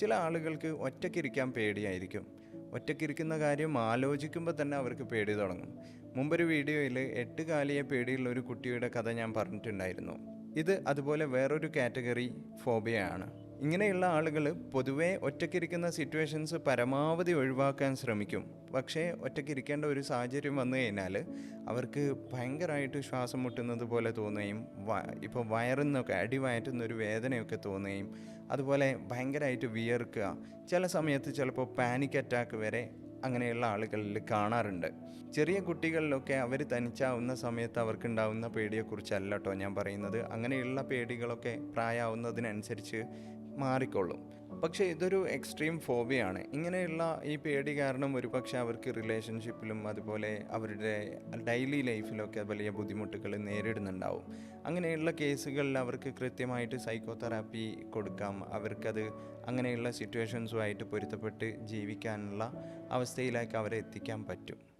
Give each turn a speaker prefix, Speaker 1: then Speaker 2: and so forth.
Speaker 1: ചില ആളുകൾക്ക് ഒറ്റയ്ക്കിരിക്കാൻ പേടിയായിരിക്കും. ഒറ്റയ്ക്കിരിക്കുന്ന കാര്യം ആലോചിക്കുമ്പോൾ തന്നെ അവർക്ക് പേടി തുടങ്ങും. മുമ്പൊരു വീഡിയോയിൽ എട്ട് കാലിയെ പേടിയുള്ള ഒരു കുട്ടിയുടെ കഥ ഞാൻ പറഞ്ഞിട്ടുണ്ടായിരുന്നു. ഇത് അതുപോലെ വേറൊരു കാറ്റഗറി ഫോബിയയാണ്. ഇങ്ങനെയുള്ള ആളുകൾ പൊതുവേ ഒറ്റയ്ക്കിരിക്കുന്ന സിറ്റുവേഷൻസ് പരമാവധി ഒഴിവാക്കാൻ ശ്രമിക്കും. പക്ഷേ ഒറ്റയ്ക്കിരിക്കേണ്ട ഒരു സാഹചര്യം വന്നു കഴിഞ്ഞാൽ അവർക്ക് ഭയങ്കരമായിട്ട് ശ്വാസം മുട്ടുന്നത് പോലെ തോന്നുകയും ഇപ്പോൾ വയറിന്നൊക്കെ അടിവയറ്റുന്ന ഒരു വേദനയൊക്കെ തോന്നുകയും അതുപോലെ ഭയങ്കരമായിട്ട് വിയർക്കുക. ചില സമയത്ത് ചിലപ്പോൾ പാനിക് അറ്റാക്ക് വരെ അങ്ങനെയുള്ള ആളുകളിൽ കാണാറുണ്ട്. ചെറിയ കുട്ടികളിലൊക്കെ അവർ തനിച്ചാവുന്ന സമയത്ത് അവർക്കുണ്ടാവുന്ന പേടിയെക്കുറിച്ചല്ല കേട്ടോ ഞാൻ പറയുന്നത്. അങ്ങനെയുള്ള പേടികളൊക്കെ പ്രായമാവുന്നതിനനുസരിച്ച് മാറിക്കൊള്ളും. പക്ഷേ ഇതൊരു എക്സ്ട്രീം ഫോബിയാണ് ഇങ്ങനെയുള്ള ഈ പേടി കാരണം ഒരുപക്ഷെ അവർക്ക് റിലേഷൻഷിപ്പിലും അതുപോലെ അവരുടെ ഡെയിലി ലൈഫിലൊക്കെ വലിയ ബുദ്ധിമുട്ടുകൾ നേരിടുന്നുണ്ടാവും. അങ്ങനെയുള്ള കേസുകളിൽ അവർക്ക് കൃത്യമായിട്ട് സൈക്കോതെറാപ്പി കൊടുക്കാം. അവർക്കത് അങ്ങനെയുള്ള സിറ്റുവേഷൻസുമായിട്ട് പൊരുത്തപ്പെട്ട് ജീവിക്കാനുള്ള അവസ്ഥയിലേക്ക് അവരെ എത്തിക്കാൻ പറ്റും.